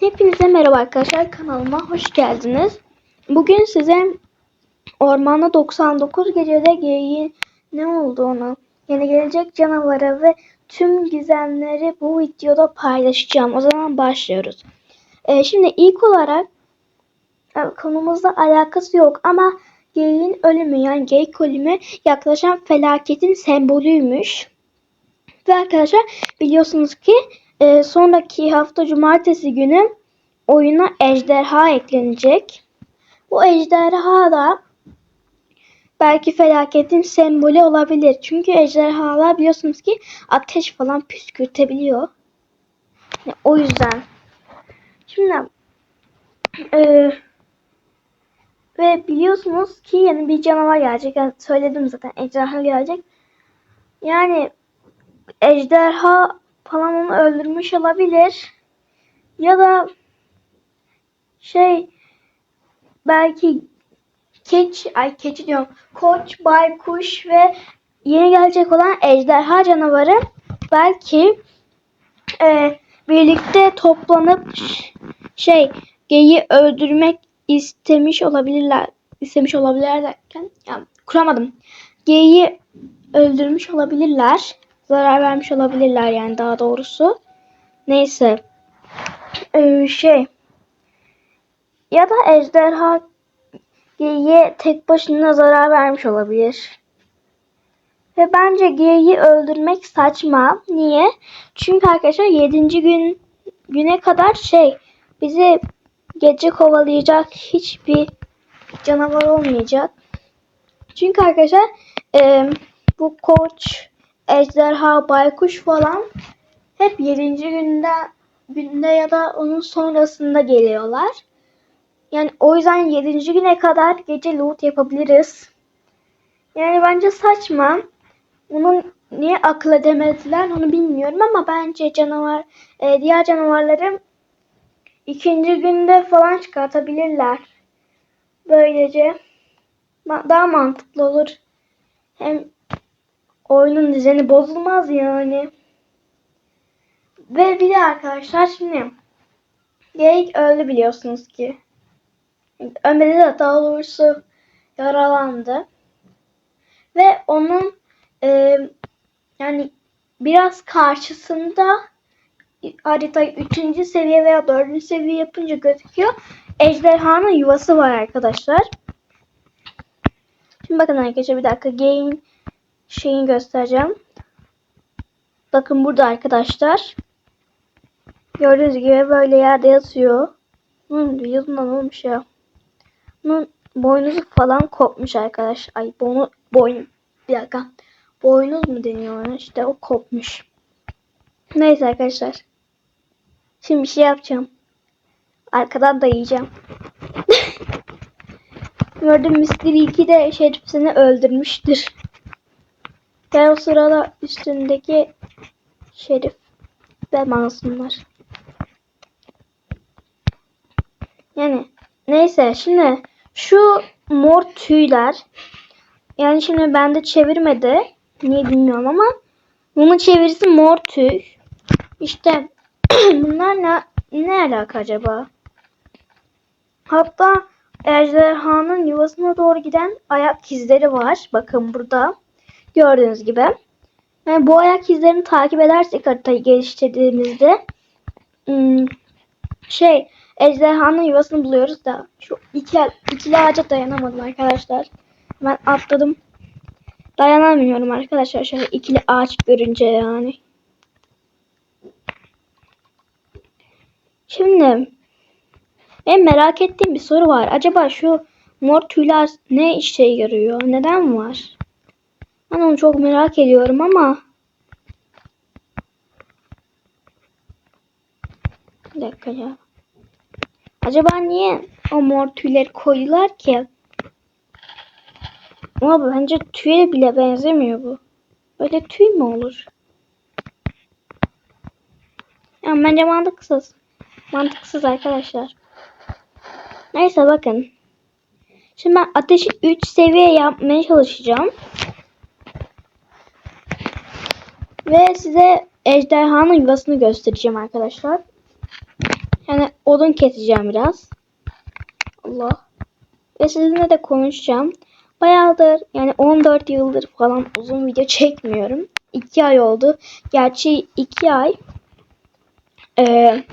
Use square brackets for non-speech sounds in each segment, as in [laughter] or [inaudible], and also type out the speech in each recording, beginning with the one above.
Hepinize merhaba arkadaşlar kanalıma hoş geldiniz. Bugün size Ormanda 99 gecede geyiğin ne olduğunu, yeni gelecek canavara ve tüm gizemleri bu videoda paylaşacağım. O zaman başlıyoruz. Ee, şimdi ilk olarak e, konumuzla alakası yok ama geyiğin ölümü yani geyik ölümü yaklaşan felaketin sembolüymüş. Ve arkadaşlar biliyorsunuz ki e, sonraki hafta cumartesi günü oyuna ejderha eklenecek. Bu ejderha da belki felaketin sembolü olabilir. Çünkü ejderhalar biliyorsunuz ki ateş falan püskürtebiliyor. Yani o yüzden. Şimdi e, ve biliyorsunuz ki yeni bir canavar gelecek. Yani söyledim zaten ejderha gelecek. Yani ejderha falan onu öldürmüş olabilir. Ya da şey belki keç ay keçi diyorum. Koç, baykuş ve yeni gelecek olan ejderha canavarı belki e, birlikte toplanıp şey geyi öldürmek istemiş olabilirler. istemiş olabilirler derken ya, kuramadım. Geyi öldürmüş olabilirler. Zarar vermiş olabilirler yani daha doğrusu. Neyse. Ee, şey. Ya da ejderha geyiğe tek başına zarar vermiş olabilir. Ve bence geyiği öldürmek saçma. Niye? Çünkü arkadaşlar 7. gün güne kadar şey bizi gece kovalayacak hiçbir canavar olmayacak. Çünkü arkadaşlar e, bu koç, ejderha, baykuş falan hep 7. günde günde ya da onun sonrasında geliyorlar. Yani o yüzden 7. güne kadar gece loot yapabiliriz. Yani bence saçma. Bunun niye akıl edemediler onu bilmiyorum ama bence canavar e, diğer canavarları ikinci günde falan çıkartabilirler. Böylece daha mantıklı olur. Hem oyunun düzeni bozulmaz yani. Ve bir de arkadaşlar şimdi Geyik öldü biliyorsunuz ki. Ölmedi de daha doğrusu yaralandı. Ve onun e, yani biraz karşısında haritayı 3. seviye veya 4. seviye yapınca gözüküyor. Ejderhanın yuvası var arkadaşlar. Şimdi bakın arkadaşlar bir dakika game şeyini göstereceğim. Bakın burada arkadaşlar. Gördüğünüz gibi böyle yerde yatıyor. Bunun vücudundan olmuş ya. Bunun boynuzu falan kopmuş arkadaş. Ay boynu, boyun. Bir dakika. Boynuz mu deniyor ona? İşte o kopmuş. Neyse arkadaşlar. Şimdi bir şey yapacağım. Arkadan dayayacağım. Gördüm Mystery 2 de Şerif seni öldürmüştür. Gel o sırada üstündeki Şerif ve masumlar. Yani neyse şimdi şu mor tüyler yani şimdi bende çevirmedi. Niye bilmiyorum ama bunun çevirisi mor tüy. İşte [clears throat] bunlar ne, ne alaka acaba? Hatta ejderhanın yuvasına doğru giden ayak izleri var. Bakın burada. Gördüğünüz gibi. Yani bu ayak izlerini takip edersek haritayı geliştirdiğimizde hmm, şey ejderhanın yuvasını buluyoruz da şu iki, ikili ağaca dayanamadım arkadaşlar. Ben atladım. Dayanamıyorum arkadaşlar şöyle ikili ağaç görünce yani. Şimdi benim merak ettiğim bir soru var. Acaba şu mor tüyler ne işe yarıyor? Neden var? Ben onu çok merak ediyorum ama bir dakika ya. Acaba niye o mor tüyleri koydular ki? Ama bence tüye bile benzemiyor bu. Böyle tüy mü olur? Yani bence mantıksız. Mantıksız arkadaşlar. Neyse bakın. Şimdi ben ateşi 3 seviye yapmaya çalışacağım. Ve size ejderhanın yuvasını göstereceğim arkadaşlar. Yani odun keseceğim biraz. Allah. Ve sizinle de konuşacağım. Bayağıdır yani 14 yıldır falan uzun video [laughs] çekmiyorum. 2 ay oldu. Gerçi 2 ay. Ee,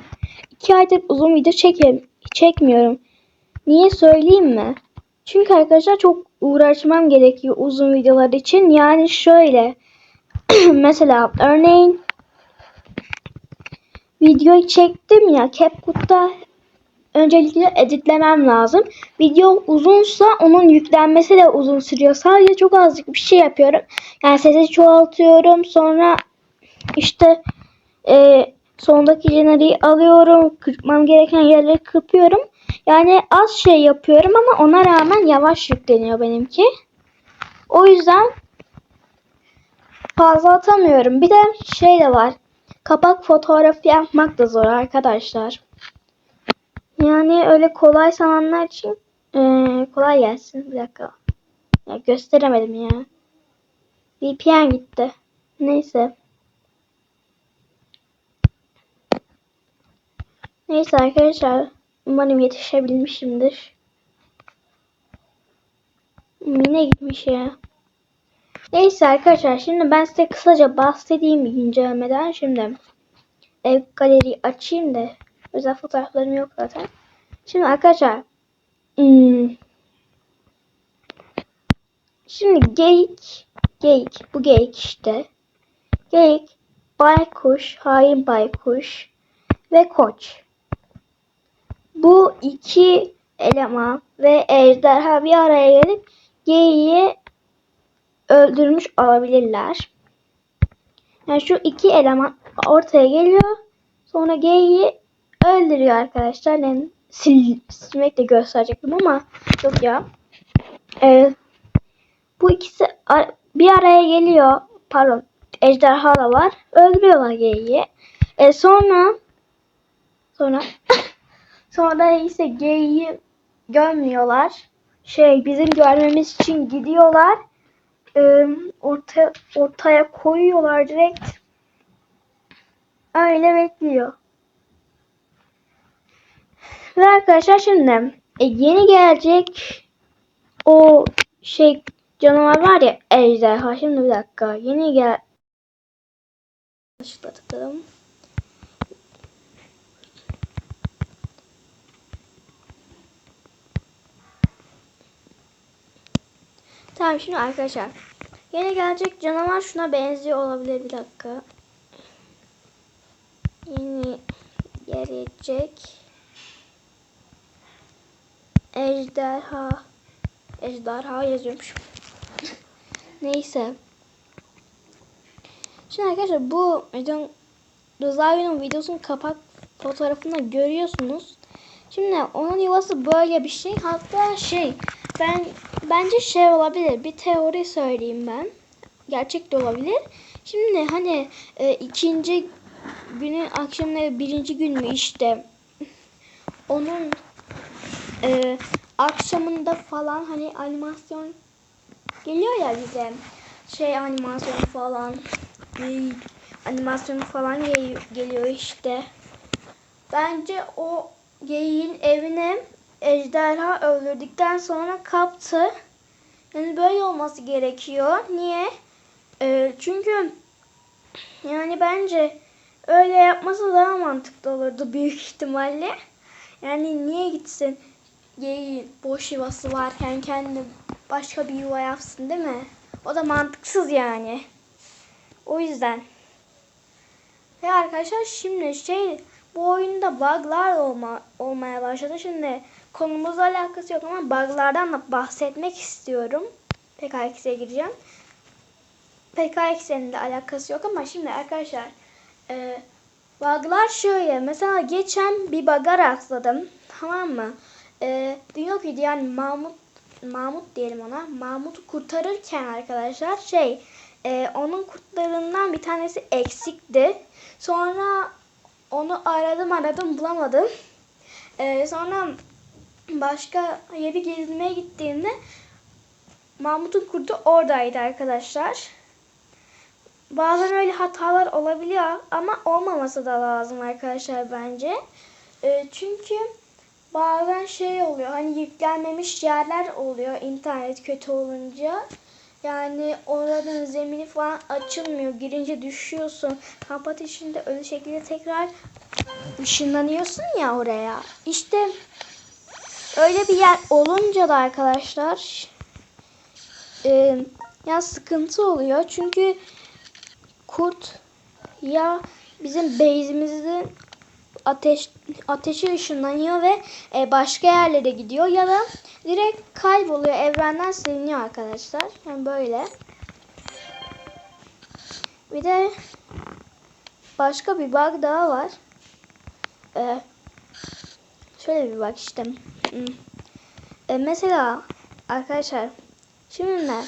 2 aydır uzun video çekem çekmiyorum. Niye söyleyeyim mi? Çünkü arkadaşlar çok uğraşmam gerekiyor uzun videolar için. Yani şöyle. [clears throat] mesela örneğin videoyu çektim ya CapCut'ta öncelikle editlemem lazım. Video uzunsa onun yüklenmesi de uzun sürüyor. Sadece çok azıcık bir şey yapıyorum. Yani sesi çoğaltıyorum. Sonra işte e, sondaki jeneriği alıyorum. Kırpmam gereken yerleri kırpıyorum. Yani az şey yapıyorum ama ona rağmen yavaş yükleniyor benimki. O yüzden fazla atamıyorum. Bir de şey de var. Kapak fotoğrafı yapmak da zor arkadaşlar. Yani öyle kolay sananlar için eee, kolay gelsin. Bir dakika. Ya gösteremedim ya. VPN gitti. Neyse. Neyse arkadaşlar. Umarım yetişebilmişimdir. Yine gitmiş ya. Neyse arkadaşlar şimdi ben size kısaca bahsedeyim bir güncellemeden. Şimdi ev galeriyi açayım da özel fotoğraflarım yok zaten. Şimdi arkadaşlar hmm, şimdi geyik geyik bu geyik işte geyik baykuş hain baykuş ve koç bu iki eleman ve ejderha bir araya gelip geyiği öldürmüş olabilirler. Yani şu iki eleman ortaya geliyor. Sonra geyiği öldürüyor arkadaşlar. Yani sil, silmek de gösterecektim ama yok ya. Ee, bu ikisi a- bir araya geliyor. Pardon. Ejderha da var. Öldürüyorlar geyiği. Ee, sonra sonra [laughs] sonra ise geyiği görmüyorlar. Şey bizim görmemiz için gidiyorlar. Orta, ortaya koyuyorlar direkt. Öyle bekliyor. Ve arkadaşlar şimdi e, yeni gelecek o şey canavar var ya ejderha. Şimdi bir dakika. Yeni gel Başlatalım. Tamam şimdi arkadaşlar. Yeni gelecek canavar şuna benziyor olabilir bir dakika. Yeni gelecek ejderha ejderha yazıyormuş. Neyse. Şimdi arkadaşlar bu videonun Rıza'nın videosunun kapak fotoğrafında görüyorsunuz. Şimdi onun yuvası böyle bir şey. Hatta şey ben bence şey olabilir. Bir teori söyleyeyim ben. Gerçek de olabilir. Şimdi hani e, ikinci günün akşamları birinci gün mü işte [laughs] onun e, akşamında falan hani animasyon geliyor ya bize şey animasyon falan animasyon falan gel- geliyor işte. Bence o geyiğin evine ejderha öldürdükten sonra kaptı. Yani böyle olması gerekiyor. Niye? Ee, çünkü yani bence öyle yapması daha mantıklı olurdu büyük ihtimalle. Yani niye gitsin geyiğin boş yuvası varken kendi başka bir yuva yapsın değil mi? O da mantıksız yani. O yüzden. Ve arkadaşlar şimdi şey bu oyunda bug'lar olma, olmaya başladı. Şimdi konumuzla alakası yok ama bug'lardan da bahsetmek istiyorum. PKX'e gireceğim. PKX'in de alakası yok ama şimdi arkadaşlar e, bug'lar şöyle. Mesela geçen bir bug'a rastladım. Tamam mı? E, diyor ki yani Mahmut Mahmut diyelim ona. Mahmut'u kurtarırken arkadaşlar şey e, onun kurtlarından bir tanesi eksikti. Sonra onu aradım aradım bulamadım. E, sonra başka yeri gezmeye gittiğimde Mahmut'un kurdu oradaydı arkadaşlar. Bazen öyle hatalar olabiliyor ama olmaması da lazım arkadaşlar bence. E, çünkü bazen şey oluyor hani yüklenmemiş yerler oluyor internet kötü olunca. Yani oranın zemini falan açılmıyor. Girince düşüyorsun. Kamp ateşinde öyle şekilde tekrar ışınlanıyorsun ya oraya. İşte öyle bir yer olunca da arkadaşlar e, ya sıkıntı oluyor. Çünkü kurt ya bizim base'imizin ateş ateşi ışınlanıyor ve e, başka yerlere gidiyor ya da direkt kayboluyor. Evrenden siliniyor arkadaşlar. Yani böyle. Bir de başka bir bug daha var. Ee, şöyle bir bak işte. Ee, mesela arkadaşlar şimdi ne?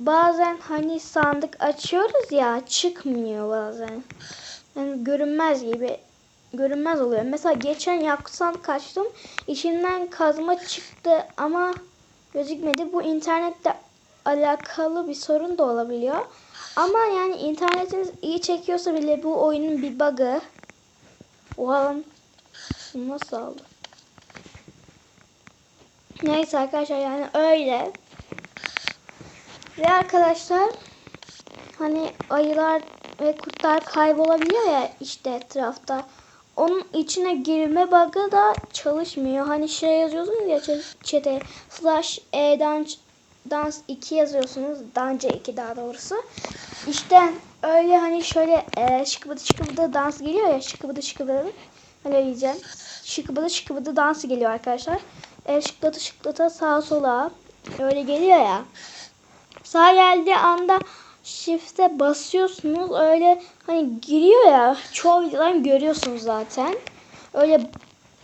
Bazen hani sandık açıyoruz ya çıkmıyor bazen. Yani görünmez gibi görünmez oluyor. Mesela geçen yaksan kaçtım. İçinden kazma çıktı ama gözükmedi. Bu internette alakalı bir sorun da olabiliyor. Ama yani internetiniz iyi çekiyorsa bile bu oyunun bir bug'ı. Oha bu nasıl oldu? Neyse arkadaşlar yani öyle. Ve arkadaşlar hani ayılar ve kurtlar kaybolabiliyor ya işte etrafta. Onun içine girme bug'ı da çalışmıyor. Hani şey yazıyorsunuz ya çete slash e dans, dans 2 yazıyorsunuz. Dance 2 daha doğrusu. İşte öyle hani şöyle e, şıkıbıdı şıkıbıdı dans geliyor ya şıkıbıdı şıkıbıdı. Öyle diyeceğim. Şıkıbıdı şıkıbıdı dans geliyor arkadaşlar. E, şıklata şıklata sağa sola öyle geliyor ya. Sağ geldiği anda shift'e basıyorsunuz. Öyle hani giriyor ya. Çoğu videolarını görüyorsunuz zaten. Öyle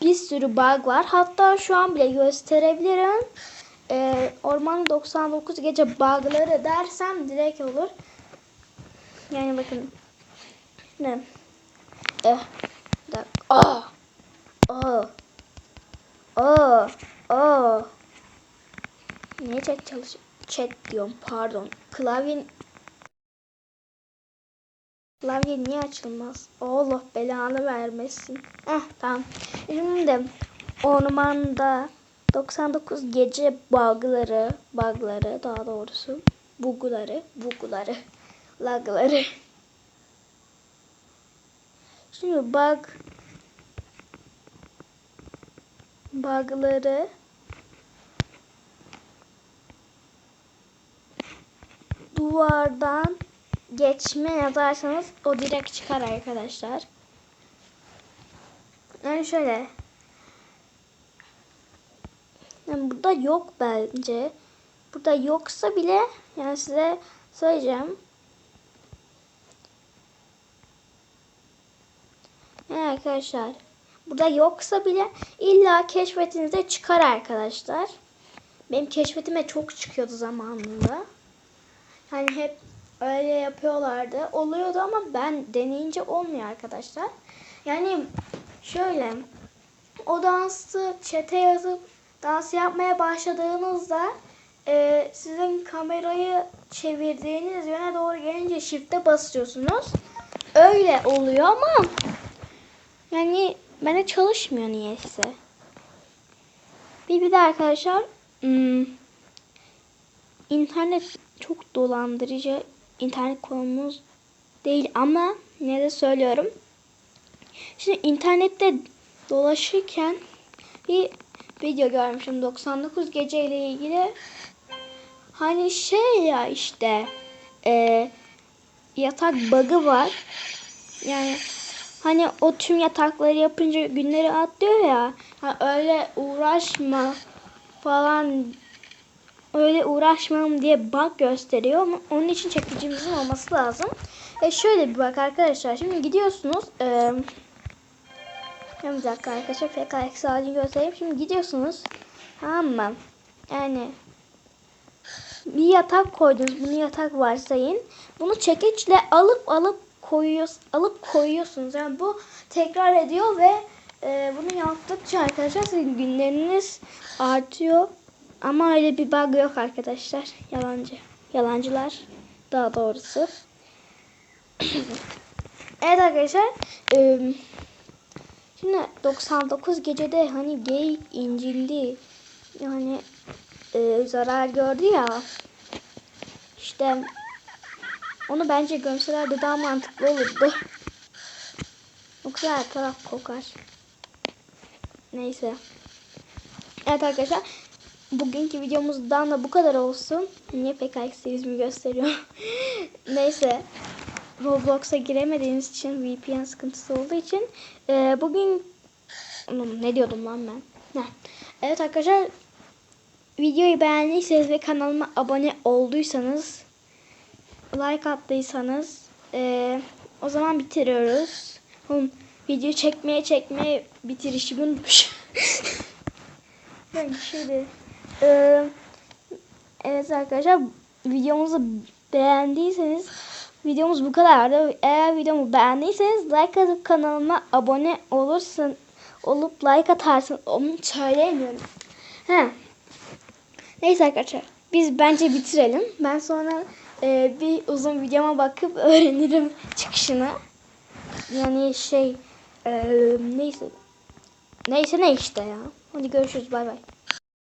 bir sürü bug var. Hatta şu an bile gösterebilirim. Ee, Orman 99 gece bug'ları dersem direkt olur. Yani bakın. Ne? Eh. Bir dakika. Ah. Oh. Oh. Niye chat çalışıyor? Chat diyorum pardon. Klavyenin Klavye niye açılmaz? Allah belanı vermesin. Eh tamam. Şimdi ormanda 99 gece bug'ları, bug'ları daha doğrusu bug'ları, bug'ları, lag'ları. Şimdi bug bug'ları duvardan geçme yazarsanız o direkt çıkar arkadaşlar. Yani şöyle. Yani burada yok bence. Burada yoksa bile yani size söyleyeceğim. Yani arkadaşlar. Burada yoksa bile illa keşfetinize çıkar arkadaşlar. Benim keşfetime çok çıkıyordu zamanında. Hani hep öyle yapıyorlardı. Oluyordu ama ben deneyince olmuyor arkadaşlar. Yani şöyle o dansı çete yazıp dans yapmaya başladığınızda e, sizin kamerayı çevirdiğiniz yöne doğru gelince shift'e basıyorsunuz. Öyle oluyor ama yani bende çalışmıyor niyeyse. Bir bir de arkadaşlar hmm, internet çok dolandırıcı internet konumuz değil ama ne de söylüyorum. Şimdi internette dolaşırken bir video görmüşüm 99 gece ile ilgili. Hani şey ya işte e, yatak bug'ı var. Yani hani o tüm yatakları yapınca günleri atlıyor ya. Ha, öyle uğraşma falan öyle uğraşmam diye bug gösteriyor ama onun için çekicimizin olması lazım. E şöyle bir bak arkadaşlar. Şimdi gidiyorsunuz. E, bir dakika arkadaşlar. FKX halini göstereyim. Şimdi gidiyorsunuz. Tamam? Yani bir yatak koydunuz. Bunu yatak varsayın. Bunu çekiçle alıp alıp koyuyoruz, alıp koyuyorsunuz. Yani bu tekrar ediyor ve e, bunu yaptıkça arkadaşlar sizin günleriniz artıyor. Ama öyle bir bug yok arkadaşlar. Yalancı. Yalancılar daha doğrusu. [clears throat] evet arkadaşlar. E, Şimdi 99 gecede hani gay incildi. Yani e, zarar gördü ya. İşte onu bence gömselerdi daha mantıklı olurdu. Yoksa her taraf kokar. Neyse. Evet arkadaşlar. Bugünkü videomuzdan da bu kadar olsun. Niye pek serimizi gösteriyor. [laughs] Neyse. Roblox'a giremediğiniz için VPN sıkıntısı olduğu için e, bugün ne diyordum lan ben? Heh. Evet arkadaşlar videoyu beğendiyseniz ve kanalıma abone olduysanız like attıysanız e, o zaman bitiriyoruz. Oğlum, video çekmeye çekmeye bitirişimi unutmuşum. [laughs] ben şeydi. E, evet arkadaşlar videomuzu beğendiyseniz videomuz bu kadardı. Eğer videomu beğendiyseniz like atıp kanalıma abone olursun olup like atarsın. Onu söyleyemiyorum. He. Neyse arkadaşlar. Biz bence bitirelim. Ben sonra e, bir uzun videoma bakıp [laughs] öğrenirim çıkışını. Yani şey e, neyse. Neyse ne işte ya. Hadi görüşürüz. Bay bay.